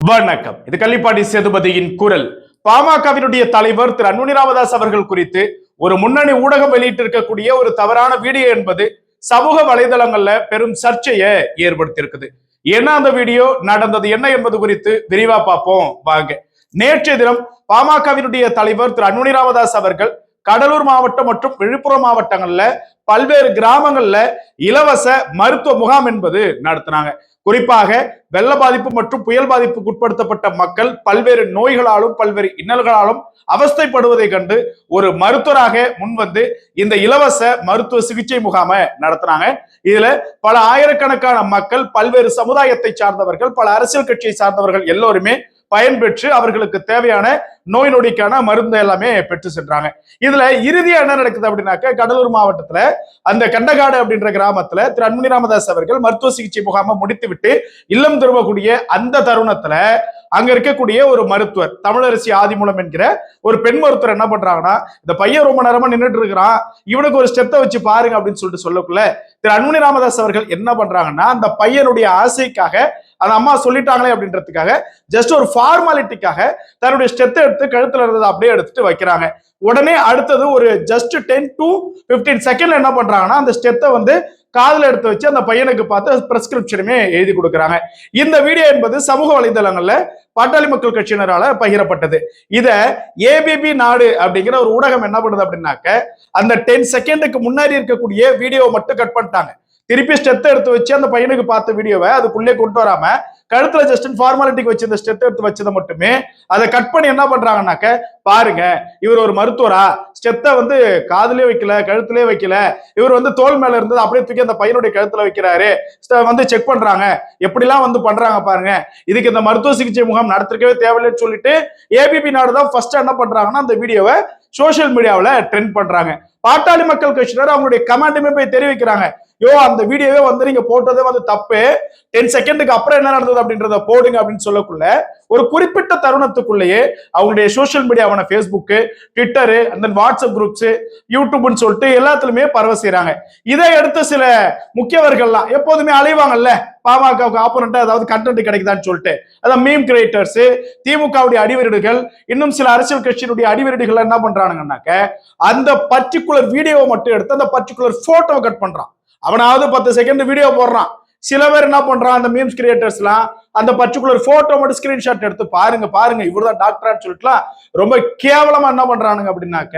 வணக்கம். இது கள்ளிப்பாடி சேதுபதியின் குரல். பாமகவினுடைய தலைவர் திரு அன்புனி ராமதாஸ் அவர்கள் குறித்து ஒரு முன்னணி ஊடகம் வெளியிட்டிருக்கக்கூடிய ஒரு தவறான வீடியோ என்பது சமூக வலைதளங்கள்ல பெரும் சர்ச்சையை ஏற்படுத்தியிருக்குது. என்ன அந்த வீடியோ நடந்தது என்ன என்பது குறித்து விரிவா பார்ப்போம். வாங்க. நேற்றைய தினம் பாமகவினுடைய தலைவர் திரு அன்புனி ராமதாஸ் அவர்கள் கடலூர் மாவட்டம் மற்றும் விழுப்புரம் மாவட்டங்கள்ல பல்வேறு கிராமங்கள்ல இலவச மருத்துவ முகாம் என்பது நடத்தினாங்க. குறிப்பாக வெள்ள பாதிப்பு மற்றும் புயல் பாதிப்புக்கு உட்படுத்தப்பட்ட மக்கள் பல்வேறு நோய்களாலும் பல்வேறு இன்னல்களாலும் அவஸ்தைப்படுவதை கண்டு ஒரு மருத்துவராக முன்வந்து இந்த இலவச மருத்துவ சிகிச்சை முகாம நடத்தினாங்க. இதுல பல ஆயிரக்கணக்கான மக்கள் பல்வேறு சமுதாயத்தை சார்ந்தவர்கள் பல அரசியல் கட்சியை சார்ந்தவர்கள் எல்லோருமே பயன்பெற்று அவர்களுக்கு தேவையான நோய் நொடிக்கான மருந்து எல்லாமே பெற்று சென்றாங்க. இதுல இறுதியா என்ன நடக்குது அப்படின்னாக்க கடலூர் மாவட்டத்துல அந்த கண்டகாடு அப்படின்ற கிராமத்துல திரு அன்புனி ராமதாஸ் அவர்கள் மருத்துவ சிகிச்சை முகாமை முடித்து விட்டு இல்லம் திரும்பக்கூடிய அந்த தருணத்துல அங்க இருக்கக்கூடிய ஒரு மருத்துவர் தமிழரசி ஆதிமூலம் என்கிற ஒரு பெண் மருத்துவர் என்ன பண்றாங்கன்னா இந்த பையன் ரொம்ப நேரமா நின்றுட்டு இருக்கிறான் இவனுக்கு ஒரு ஸ்டெத்தை வச்சு பாருங்க அப்படின்னு சொல்லிட்டு சொல்லக்குள்ள திரு அன்புனி ராமதாஸ் அவர்கள் என்ன பண்றாங்கன்னா அந்த பையனுடைய ஆசைக்காக அந்த அம்மா சொல்லிட்டாங்களே அப்படின்றதுக்காக ஜஸ்ட் ஒரு ஃபார்மாலிட்டிக்காக தன்னுடைய ஸ்டெத்தை எடுத்து கழுத்துல இருந்தது அப்படியே எடுத்துட்டு வைக்கிறாங்க. உடனே அடுத்தது ஒரு ஜஸ்ட் டென் டு பிப்டீன் செகண்ட்ல என்ன பண்றாங்கன்னா அந்த ஸ்டெத்தை வந்து காதில் எடுத்து வச்சு அந்த பையனுக்கு பார்த்து பிரெஸ்கிரிப்ஷனுமே எழுதி கொடுக்குறாங்க. இந்த வீடியோ என்பது சமூக வலைதளங்கள்ல பாட்டாளி மக்கள் கட்சியினரால பகிரப்பட்டது. இத ஏபிபி நாடு அப்படிங்கிற ஒரு ஊடகம் என்ன பண்ணுது அப்படின்னாக்க அந்த டென் செகண்டுக்கு முன்னாடி இருக்கக்கூடிய வீடியோவை மட்டும் கட் பண்ணிட்டாங்க. திருப்பி ஸ்டெத்தை எடுத்து வச்சு அந்த பையனுக்கு பார்த்த வீடியோவை அதுக்குள்ளே கொண்டு வராம கழுத்துல ஜஸ்ட் ஃபார்மாலிட்டிக்கு வச்சு இந்த ஸ்டெத்தை எடுத்து வச்சதை மட்டுமே அதை கட் பண்ணி என்ன பண்றாங்கன்னாக்க பாருங்க இவர் ஒரு மருத்துவரா ஸ்டெத்தை வந்து காதுலயே வைக்கல கழுத்துலயே வைக்கல இவர் வந்து தோல் மேல இருந்தது அப்படியே தூக்கி அந்த பையனுடைய கழுத்துல வைக்கிறாரு. வந்து செக் பண்றாங்க. எப்படிலாம் வந்து பண்றாங்க பாருங்க. இதுக்கு இந்த மருத்துவ சிகிச்சை முகாம் நடத்திருக்கவே தேவையில்லைன்னு சொல்லிட்டு ஏபிபி நாடு தான் ஃபர்ஸ்ட் என்ன பண்றாங்கன்னா அந்த வீடியோவை சோஷியல் மீடியாவில் ட்ரெண்ட் பண்றாங்க. பாட்டாளி மக்கள் கட்சியினர் அவங்களுடைய கமெண்டுமே போய் தெரிவிக்கிறாங்க. யோ அந்த வீடியோவே வந்து நீங்க போட்டதே வந்து தப்பு. டென் செகண்டுக்கு அப்புறம் என்ன நடந்தது அப்படின்றத போடுங்க அப்படின்னு சொல்லக்குள்ள ஒரு குறிப்பிட்ட தருணத்துக்குள்ளேயே அவங்களுடைய சோஷியல் மீடியாவான ஃபேஸ்புக்கு ட்விட்டரு அந்த வாட்ஸ்அப் குரூப்ஸ் யூடியூப்னு சொல்லிட்டு எல்லாத்துலயுமே பரவ செய்யறாங்க இதை எடுத்த சில முக்கியவர்கள்லாம் எப்போதுமே அலைவாங்கல்ல பாமகவுக்கு ஆப்போனண்டா ஏதாவது கண்டென்ட் கிடைக்குதான்னு சொல்லிட்டு. அதான் மீம் கிரியேட்டர்ஸ் திமுகவுடைய அடிவருடுகள் இன்னும் சில அரசியல் கட்சியினுடைய அடிவருடுகள் என்ன பண்றானுங்கன்னாக்க அந்த பர்டிகுலர் வீடியோவை மட்டும் எடுத்து அந்த பர்டிகுலர் போட்டோவை கட் பண்றான். அவனாவது பத்து செகண்ட் வீடியோ போடுறான். சில பேர் என்ன பண்றான் அந்த மீம்ஸ் கிரியேட்டர்ஸ்லாம் அந்த பர்டிகுலர் போட்டோ மட்டும் ஸ்கிரீன்ஷாட் எடுத்து பாருங்க பாருங்க இவர்தான் டாக்டரான்னு சொல்லிட்டுலாம் ரொம்ப கேவலமா என்ன பண்றானுங்க அப்படின்னாக்க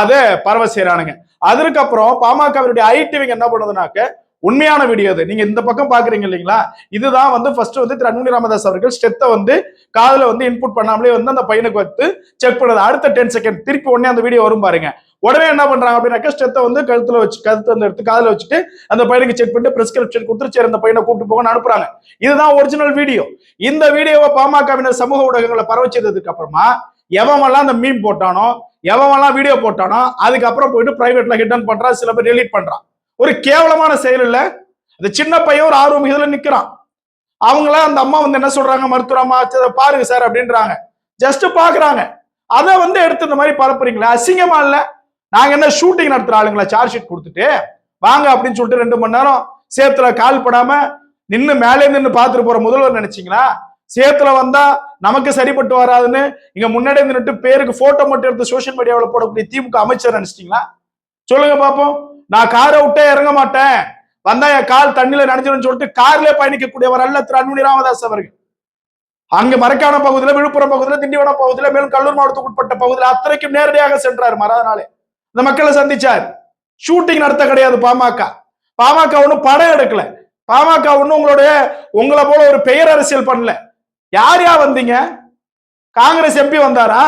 அதை பரவ செய்யறானுங்க அதற்கப்புறம் பாமகவினுடைய ஐடிவிங்க என்ன பண்ணுதுனாக்க உண்மையான வீடியோ அது. நீங்க இந்த பக்கம் பாக்குறீங்க இல்லைங்களா? இதுதான் வந்து ஃபர்ஸ்ட் வந்து திரு அன்புமணி ராமதாஸ் அவர்கள் ஸ்டெத்தை வந்து காதல வந்து இன்புட் பண்ணாமலே வந்து அந்த பையனுக்கு வந்து செக் பண்ணுது. அடுத்த டென் செகண்ட் திருப்பி உடனே அந்த வீடியோ வரும் பாருங்க. உடனே என்ன பண்றாங்க அப்படின்னா கஷ்டத்தை வந்து கழுத்துல வச்சு கழுத்து அந்த எடுத்து காதில் வச்சுட்டு அந்த பையனுக்கு செக் பண்ணிட்டு பிரிஸ்கிரிப்ஷன் கொடுத்துட்டு சரி அந்த பையனை கூப்பிட்டு போகன்னு அனுப்புறாங்க. இதுதான் ஒரிஜினல் வீடியோ இந்த வீடியோவை பாமகவினர் சமூக ஊடகங்களை பரவ செய்ததுக்கு அப்புறமா எவமெல்லாம் அந்த மீன் போட்டானோ எவமெல்லாம் வீடியோ போட்டானோ அதுக்கப்புறம் போயிட்டு பிரைவேட்ல ஹிட்டன் பண்றான் சில பேர் டெலீட் பண்றான் ஒரு கேவலமான செயல் இல்ல. அந்த சின்ன பையன் ஒரு ஆர்வம் இதுல நிக்கிறான். அவங்கள அந்த அம்மா வந்து என்ன சொல்றாங்க மருத்துவமா பாருங்க சார் அப்படின்றாங்க. ஜஸ்ட் பாக்குறாங்க. அதை வந்து எடுத்து இந்த மாதிரி பரப்புறீங்களா? அசிங்கமா இல்லை. நாங்க என்ன ஷூட்டிங் நடத்துற ஆளுங்களா? சார்ஜ் ஷீட் கொடுத்துட்டு வாங்க அப்படின்னு சொல்லிட்டு ரெண்டு மணி நேரம் சேத்துல கால் படாம நின்று மேலே நின்று பார்த்துட்டு போற முதல்வர் நினைச்சீங்களா? சேத்துல வந்தா நமக்கு சரிப்பட்டு வராதுன்னு இங்க முன்னாடி நின்று பேருக்கு போட்டோ மட்டும் எடுத்து சோஷியல் மீடியாவில் போடக்கூடிய திமுக அமைச்சர் நினைச்சிட்டீங்களா? சொல்லுங்க பாப்போம். நான் காரை விட்டே இறங்க மாட்டேன். வந்தா என் கால் தண்ணியில நினைச்சிடும் சொல்லிட்டு கார்ல பயணிக்கக்கூடியவர் அல்ல திரு அன்புமணி ராமதாஸ் அவர்கள். அங்க மரக்கான பகுதியில விழுப்புரம் பகுதியில திண்டிவனம் பகுதியில மேலும் கல்லூர் மாவட்டத்துக்கு உட்பட்ட பகுதியில் அத்தனைக்கும் நேரடியாக சென்றார் மறாத நாளே. இந்த மக்களை சந்திச்சார். ஷூட்டிங் நடத்த கிடையாது பாமக. பாமக ஒன்றும் படம் எடுக்கல. பாமக ஒன்றும் உங்களுடைய உங்களை போல ஒரு பெயர் அரசியல் பண்ணல. யார் யார் வந்தீங்க? காங்கிரஸ் எம்பி வந்தாரா?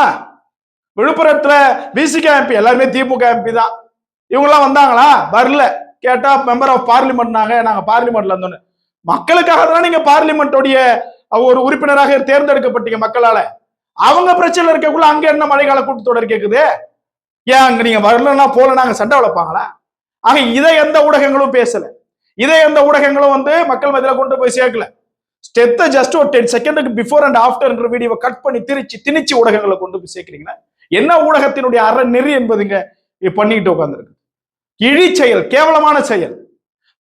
விழுப்புரத்துல பிசிகே எம்பி எல்லாருமே திமுக எம்பி தான். இவங்கெல்லாம் வந்தாங்களா? வரல. கேட்டா மெம்பர் ஆஃப் பார்லிமெண்ட் நாங்க நாங்க பார்லிமெண்ட்ல இருந்தோன்னு. மக்களுக்காக தான் நீங்க பார்லிமெண்ட்டோடைய ஒரு உறுப்பினராக தேர்ந்தெடுக்கப்பட்டீங்க மக்களால. அவங்க பிரச்சனை இருக்கக்குள்ள அங்க என்ன மழைக்கால கூட்டத்தொடர் கேக்குது? ஏன் அங்க நீங்க வரலன்னா போல நாங்க சண்டை வளர்ப்பாங்களா? ஆக இதை எந்த ஊடகங்களும் பேசல. இதை எந்த ஊடகங்களும் வந்து மக்கள் மத்தியில கொண்டு போய் சேர்க்கல. ஸ்டெத்தை ஜஸ்ட் ஒரு டென் செகண்டுக்கு பிஃபோர் அண்ட் ஆஃப்டர்ங்கிற வீடியோவை கட் பண்ணி திரிச்சு திணிச்சு ஊடகங்களை கொண்டு போய் சேர்க்கிறீங்கன்னா என்ன ஊடகத்தினுடைய அற நெறி என்பதுங்க இது பண்ணிக்கிட்டு உட்காந்துருக்கு இழி செயல் கேவலமான செயல்.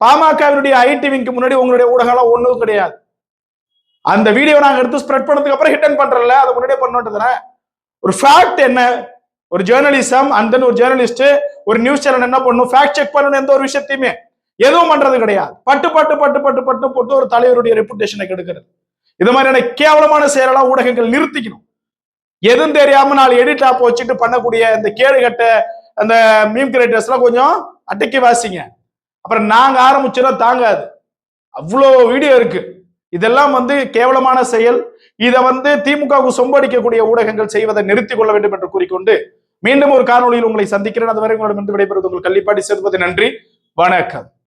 பாமகவினுடைய ஐடி விங்க்கு முன்னாடி உங்களுடைய ஊடகம்லாம் ஒண்ணும் கிடையாது. அந்த வீடியோ நாங்க எடுத்து ஸ்ப்ரெட் பண்ணதுக்கு அப்புறம் ஹிட் அண்ட் பண்றல அதை முன்னாடியே பண்ணோன்றதுனா ஒரு ஃபேக்ட் என்ன? ஒரு ஜேர்னலிசம் அண்ட் தென் ஒரு ஜேர்னலிஸ்ட் ஒரு நியூஸ் சேனல் என்ன பண்ணணும்? ஃபேக்ட் செக் பண்ணணும் எந்த ஒரு விஷயத்தையுமே. எதுவும் பண்றது கிடையாது. பட்டு பட்டு பட்டு பட்டு பட்டு போட்டு ஒரு தலைவருடைய ரெப்புடேஷனை கெடுக்கிறது. இது மாதிரியான கேவலமான செயலெல்லாம் ஊடகங்கள் நிறுத்திக்கணும். எதுவும் தெரியாம நாலு எடிட் ஆப் வச்சுட்டு பண்ணக்கூடிய இந்த கேடு கட்ட அந்த மீம் கிரியேட்டர்ஸ்லாம் கொஞ்சம் அட்டைக்கு வாசிங்க. அப்புறம் நாங்க ஆரம்பிச்சோன்னா தாங்காது. அவ்வளோ வீடியோ இருக்கு. இதெல்லாம் வந்து கேவலமான செயல். இதை வந்து திமுகவுக்கு சொம்படிக்கக்கூடிய ஊடகங்கள் செய்வதை நிறுத்திக் கொள்ள வேண்டும் என்று கூறிக்கொண்டு மீண்டும் ஒரு காணொலியில் உங்களை சந்திக்கிறேன். அதுவரை உங்களிடம் விடைபெறுவது உங்கள் கள்ளிப்பாடி சேர்ப்பது நன்றி. வணக்கம்.